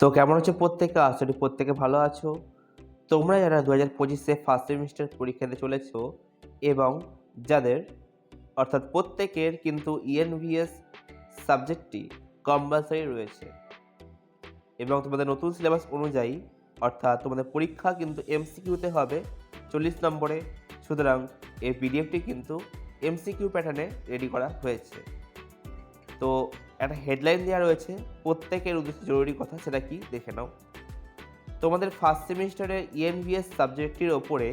তো কেমন হচ্ছে প্রত্যেকে? আশা প্রত্যেকে ভালো আছো। তোমরা যারা দু হাজার পঁচিশে ফার্স্ট সেমিস্টার পরীক্ষাতে চলেছো এবং যাদের, অর্থাৎ প্রত্যেকের কিন্তু ইএনভিএস সাবজেক্টটি কম্পালসারি রয়েছে এবং তোমাদের নতুন সিলেবাস অনুযায়ী, অর্থাৎ তোমাদের পরীক্ষা কিন্তু এমসিকিউতে হবে চল্লিশ নম্বরে, সুতরাং এই পিডিএফটি কিন্তু এমসিকিউ প্যাটার্নে রেডি করা হয়েছে। তো একটা হেডলাইন দেওয়া রয়েছে, প্রত্যেকের উদ্দেশ্যে জরুরি কথা, সেটা কি? দেখে নাও। তোমাদের ফার্স্ট সেমিস্টারের ইএনভিএস সাবজেক্টটির ওপরে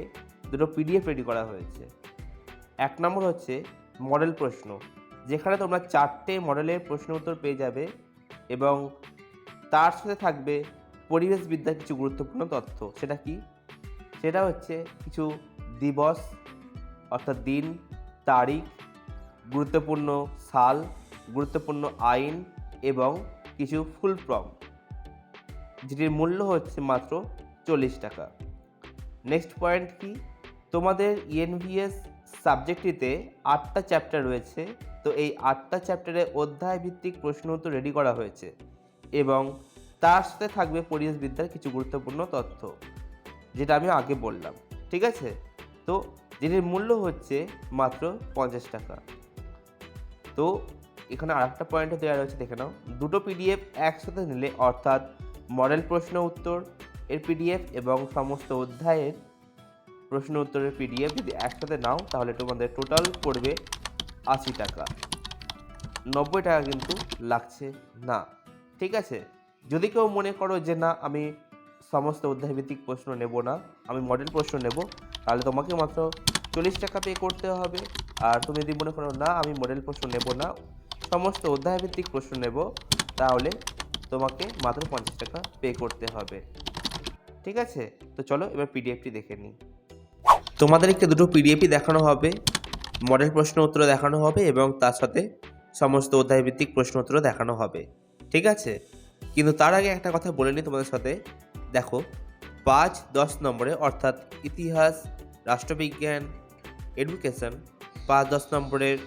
দুটো পিডিএফ রেডি করা হয়েছে। এক নম্বর হচ্ছে মডেল প্রশ্ন, যেখানে তোমরা চারটে মডেলের প্রশ্ন উত্তর পেয়ে যাবে এবং তার সাথে থাকবে পরিবেশবিদ্যার কিছু গুরুত্বপূর্ণ তথ্য। সেটা কি? সেটা হচ্ছে কিছু দিবস, অর্থাৎ দিন, তারিখ, গুরুত্বপূর্ণ সাল গুরুত্বপূর্ণ আইন এবং কিছু ফুল ফর্ম, যেটির মূল্য হচ্ছে মাত্র চল্লিশ টাকা। নেক্সট পয়েন্ট কি? তোমাদের E ইএনভিএস সাবজেক্টটিতে আটটা চ্যাপ্টার রয়েছে, তো এই আটটা চ্যাপ্টারে অধ্যায় ভিত্তিক প্রশ্ন উত্তর রেডি করা হয়েছে এবং তার সাথে থাকবে পরিবেশবিদ্যার কিছু গুরুত্বপূর্ণ তথ্য, যেটা আমি আগে বললাম, ঠিক আছে? তো, যেটির মূল্য হচ্ছে মাত্র পঞ্চাশ টাকা। তো এখানে আর একটা পয়েন্টও দেওয়া রয়েছে, দেখে নাও। দুটো পিডিএফ একসাথে নিলে, অর্থাৎ মডেল প্রশ্ন উত্তর এর পিডিএফ এবং সমস্ত অধ্যায়ের প্রশ্ন উত্তরের পিডিএফ যদি একসাথে নাও, তাহলে তোমাদের টোটাল পড়বে আশি টাকা। নব্বই টাকা কিন্তু লাগছে না, ঠিক আছে? যদি কেউ মনে করো যে, না, আমি সমস্ত অধ্যায়ভিত্তিক প্রশ্ন নেব না, আমি মডেল প্রশ্ন নেব, তাহলে তোমাকে মাত্র চল্লিশ টাকা পে করতে হবে। আর তুমি যদি মনে করো, না, আমি মডেল প্রশ্ন নেব না সমস্ত অধ্যায়ভিত্তিক প্রশ্ন নেব, তাহলে তোমাকে মাত্র পঞ্চাশ টাকা পে করতে হবে। ঠিক আছে? তো চলো এবার পিডিএফটি দেখে নিই। তোমাদেরকে দুটো পিডিএফই দেখানো হবে মডেল প্রশ্ন উত্তর দেখানো হবে এবং তার সাথে সমস্ত অধ্যায়ভিত্তিক প্রশ্ন উত্তর দেখানো হবে। ঠিক আছে? কিন্তু তার আগে একটা কথা বলে নিই তোমাদের সাথে। দেখো, পাঁচ দশ নম্বরে অর্থাৎ ইতিহাস, রাষ্ট্রবিজ্ঞান এডুকেশন পাঁচ দশ নম্বরের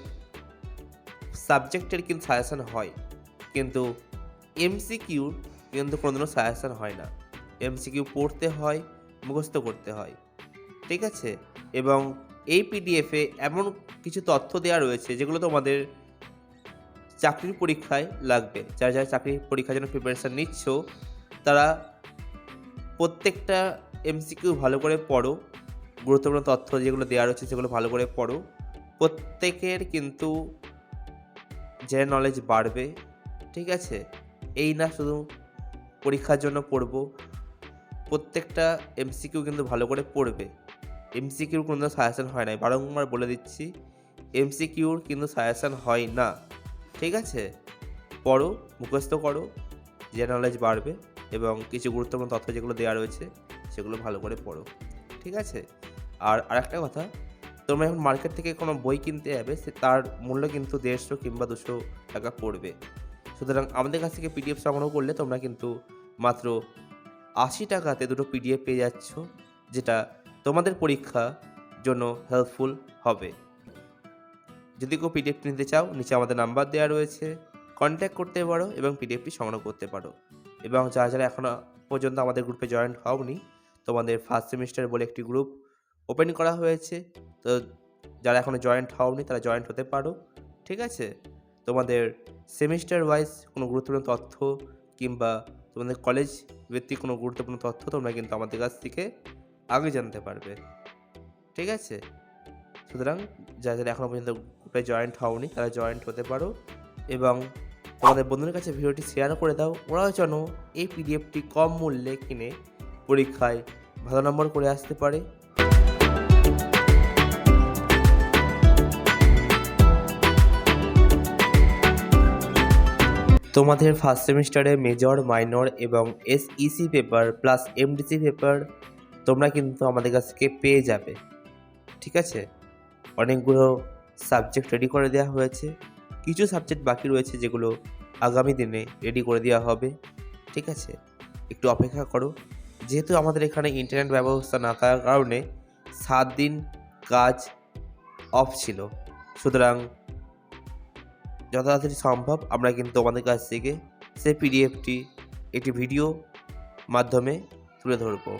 সাবজেক্টের কিন্তু সাজেশান হয়। কিন্তু এমসিকিউর কিন্তু কোনোদিনও সাজেশান হয় না। এমসিকিউ পড়তে হয়, মুখস্থ করতে হয়। ঠিক আছে? এবং এই পিডিএফে এমন কিছু তথ্য দেওয়া রয়েছে যেগুলো তোমাদের চাকরির পরীক্ষায় লাগবে। যারা যারা চাকরির পরীক্ষার জন্য প্রিপারেশান নিচ্ছ, তারা প্রত্যেকটা এমসিকিউ ভালো করে পড়ো। গুরুত্বপূর্ণ তথ্য যেগুলো দেওয়া রয়েছে সেগুলো ভালো করে পড়ো। প্রত্যেকের কিন্তু যে নলেজ বাড়বে, ঠিক আছে? এই না শুধু পরীক্ষার জন্য পড়ব, প্রত্যেকটা এমসিকিউ কিন্তু ভালো করে পড়বে। এমসিকিউর কোনো সাজেশন হয় না বারংবার বলে দিচ্ছি এমসিকিউর কিন্তু সাজেশন হয় না। ঠিক আছে? পড়ো, মুখস্থ করো, যে নলেজ বাড়বে এবং কিছু গুরুত্বপূর্ণ তথ্য যেগুলো দেওয়া রয়েছে, সেগুলো ভালো করে পড়ো। ঠিক আছে? আর আরেকটা কথা তোমরা এখন মার্কেট থেকে কোনো বই কিনতে যাবে, সে তার মূল্য কিন্তু দেড়শো কিংবা দুশো টাকা পড়বে। সুতরাং আমাদের কাছ থেকে পিডিএফ সংগ্রহ করলে তোমরা কিন্তু মাত্র আশি টাকাতে দুটো পিডিএফ পেয়ে যাচ্ছ, যেটা তোমাদের পরীক্ষা জন্য হেল্পফুল হবে। যদি কেউ পিডিএফ নিতে চাও, নিচে আমাদের নাম্বার দেওয়া রয়েছে। কন্ট্যাক্ট করতে পারো এবং পিডিএফটি সংগ্রহ করতে পারো। এবং যারা যারা এখনও পর্যন্ত আমাদের গ্রুপে জয়েন্ট হওনি, তোমাদের ফার্স্ট সেমিস্টার বলে একটি গ্রুপ ওপেন করা হয়েছে। তো যারা এখনও জয়েন্ট হওনি, তারা জয়েন্ট হতে পারো। ঠিক আছে? তোমাদের সেমিস্টার ওয়াইজ কোনো গুরুত্বপূর্ণ তথ্য কিংবা তোমাদের কলেজ ভিত্তিক কোনো গুরুত্বপূর্ণ তথ্য তোমরা কিন্তু আমাদের কাছ থেকে আগে জানতে পারবে। ঠিক আছে? সুতরাং যারা যারা এখনও পর্যন্ত গ্রুপে জয়েন্ট হওনি, তারা জয়েন্ট হতে পারো এবং তোমাদের বন্ধুদের কাছে ভিডিওটি শেয়ার করে দাও। ওরাও যেন এই পিডিএফটি কম মূল্যে কিনে পরীক্ষায় ভালো নম্বর করে আসতে পারে। তোমাদের ফার্স্ট সেমিস্টারে মেজর মাইনর এবং SEC paper plus MDC paper তোমরা কিন্তু আমাদের কাছ থেকে পেয়ে যাবে। ঠিক আছে? অনেকগুলো সাবজেক্ট রেডি করে দেওয়া হয়েছে। কিছু সাবজেক্ট বাকি রয়েছে যেগুলো আগামী দিনে রেডি করে দেওয়া হবে। ঠিক আছে? একটু অপেক্ষা করো। যেহেতু আমাদের এখানে ইন্টারনেট ব্যবস্থা না থাকার কারণে সাত দিন কাজ অফ ছিল। সুতরাং যত তাড়াতাড়ি সম্ভব আমরা কিন্তু আমাদের কাছ থেকে সেই পিডিএফটি একটি ভিডিও মাধ্যমে তুলে ধরবো।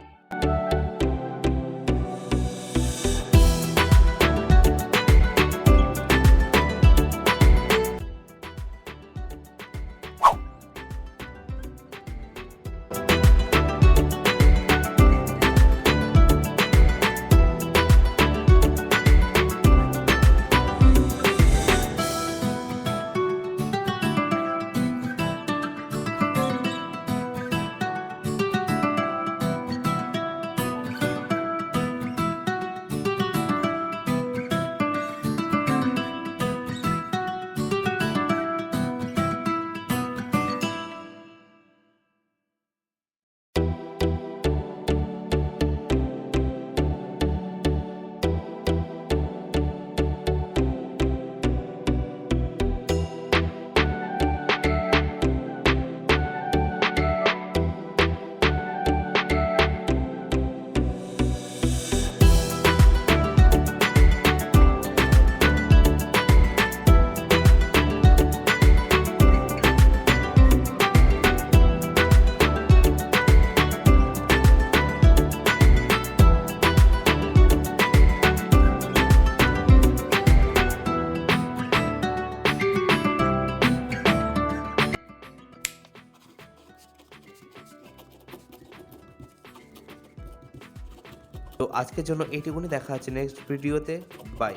তো আজকের জন্য এইটুকুনি। দেখা হচ্ছে নেক্সট ভিডিওতে বাই